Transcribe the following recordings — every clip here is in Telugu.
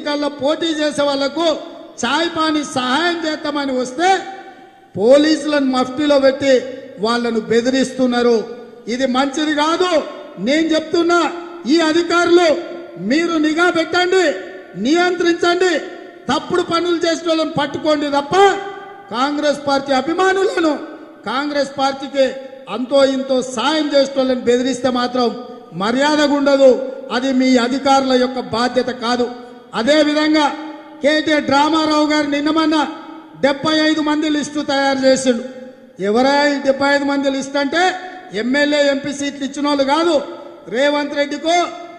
ఎన్నికల్లో పోటీ చేసే వాళ్ళకు చాయ్ పాని సహాయం చేద్దామని వస్తే పోలీసులను మఫ్టీలో పెట్టి వాళ్ళను బెదిరిస్తున్నారు. ఇది మంచిది కాదు. నేను చెప్తున్నా ఈ అధికారులు మీరు నిఘా పెట్టండి నియంత్రించండి. తప్పుడు పనులు చేసిన వాళ్ళని పట్టుకోండి తప్ప కాంగ్రెస్ పార్టీ అభిమానులను కాంగ్రెస్ పార్టీకి అంతో ఇంతో సాయం చేసిన వాళ్ళని బెదిరిస్తే మాత్రం మర్యాదగా ఉండదు అది మీ అధికారుల యొక్క బాధ్యత కాదు. అదే విధంగా కేటీఆర్ డ్రామారావు గారు నిన్నమన్న డెబ్బై ఐదు మంది లిస్టు తయారు చేసిండు. ఎవరా ఈ డెబ్బై ఐదు మంది లిస్ట్ అంటే ఎమ్మెల్యే ఎంపీ సీట్లు ఇచ్చిన వాళ్ళు కాదు. రేవంత్ రెడ్డికో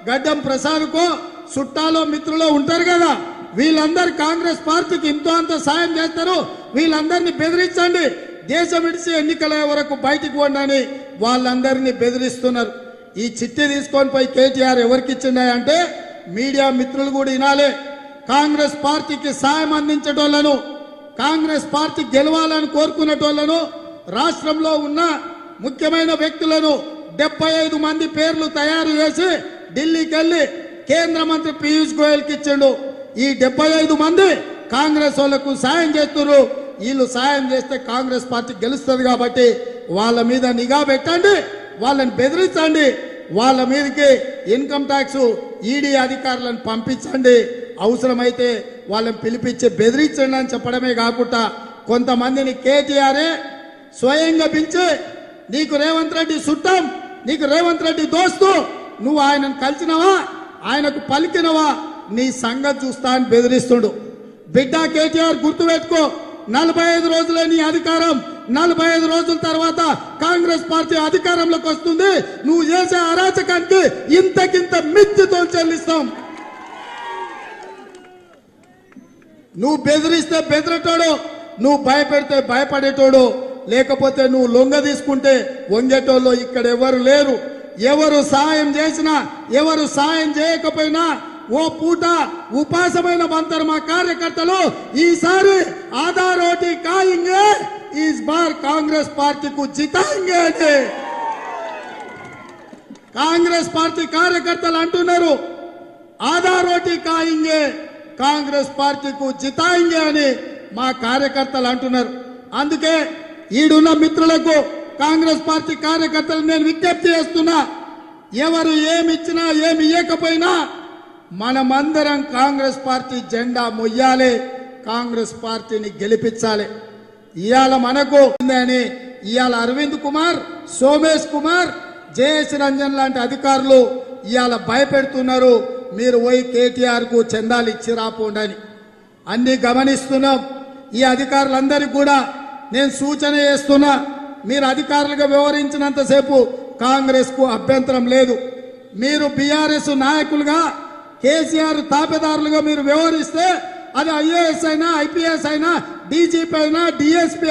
గడ్డం ప్రసాద్కో చుట్టాలో మిత్రులో ఉంటారు కదా. వీళ్ళందరూ కాంగ్రెస్ పార్టీకి ఇంతో అంత సాయం చేస్తారు. వీళ్ళందరినీ బెదిరించండి. దేశం విడిచి ఎన్నికల వరకు బయటికి పోండి వాళ్ళందరినీ బెదిరిస్తున్నారు. ఈ చిట్టి తీసుకొని పోయి కేటీఆర్ ఎవరికి ఇచ్చిండే అంటే మీడియా మిత్రులు కూడా వినాలి. కాంగ్రెస్ పార్టీకి సాయం అందించేటోళ్ళను కాంగ్రెస్ పార్టీ గెలవాలని కోరుకునేటోళ్ళను రాష్ట్రంలో ఉన్న ముఖ్యమైన వ్యక్తులను డెబ్బై ఐదు మంది పేర్లు తయారు చేసి ఢిల్లీకి వెళ్ళి కేంద్ర మంత్రి పీయూష్ గోయల్కి ఇచ్చిండు. ఈ డెబ్బై ఐదు మంది కాంగ్రెస్ వాళ్ళకు సాయం చేస్తున్నారు వీళ్ళు సాయం చేస్తే కాంగ్రెస్ పార్టీ గెలుస్తుంది కాబట్టి వాళ్ళ మీద నిఘా పెట్టండి వాళ్ళని బెదిరించండి వాళ్ళ మీదకి ఇన్కమ్ ట్యాక్స్ ఈడీ అధికారులను పంపించండి. అవసరమైతే వాళ్ళని పిలిపించి బెదిరించండి అని చెప్పడమే కాకుండా కొంతమందిని కేటీఆరే స్వయంగా పిలిచి నీకు రేవంత్ రెడ్డి చుట్టం నీకు రేవంత్ రెడ్డి దోస్తు నువ్వు ఆయనను కలిసినవా? ఆయనకు పలికినవా? నీ సంగతి చూస్తా అని బెదిరిస్తుడు. బిడ్డ కేటీఆర్ గుర్తుపెట్టుకో నలభై ఐదు రోజులే నీ అధికారం. నలభై ఐదు రోజుల తర్వాత కాంగ్రెస్ పార్టీ అధికారంలోకి వస్తుంది. నువ్వు చేసే అరాచకానికి ఇంతకింత మిత్తితో చెల్లిస్తాం. నువ్వు బెదిరిస్తే బెదిరేటోడు నువ్వు భయపెడితే భయపడేటోడు లేకపోతే నువ్వు లొంగ తీసుకుంటే వంగేటోళ్ళు ఇక్కడ ఎవరు లేరు. ఎవరు సాయం చేసినా ఎవరు సాయం చేయకపోయినా ఓ పూట ఉపాసమైన మంతరు మా కార్యకర్తలు ఈసారి ఆధారోటి కాయింగే ఈస్ బార్ కాంగ్రెస్ పార్టీకు జితాయింగే అని కాంగ్రెస్ పార్టీ కార్యకర్తలు అంటున్నారు ఆధార్ ఓటీ కాయింగే కాంగ్రెస్ పార్టీకు జితాయింగే అని మా కార్యకర్తలు అంటున్నారు అందుకే ఈడున్న మిత్రులకు కాంగ్రెస్ పార్టీ కార్యకర్తలు నేను విజ్ఞప్తి చేస్తున్నా ఎవరు ఏమి ఇచ్చినా ఏమి ఇవ్వకపోయినా మనమందరం కాంగ్రెస్ పార్టీ జెండా మొయ్యాలి కాంగ్రెస్ పార్టీని గెలిపించాలి ఇవాళ మనకు అని ఇవాళ అరవింద్ కుమార్ సోమేష్ కుమార్ జేఎస్ రంజన్ లాంటి అధికారులు ఇవాళ భయపెడుతున్నారు. మీరు పోయి కేటీఆర్కు చందాలు ఇచ్చి రాపోండని అన్ని గమనిస్తున్నాం. ఈ అధికారులందరికీ కూడా నేను సూచన చేస్తున్నా. మీరు అధికారులుగా వ్యవహరించినంతసేపు కాంగ్రెస్కు అభ్యంతరం లేదు. మీరు బీఆర్ఎస్ నాయకులుగా కేసీఆర్ తాపేదారులుగా మీరు వ్యవహరిస్తే అది ఐఏఎస్ అయినా ఐపీఎస్ అయినా డీజీపీ అయినా డిఎస్పీ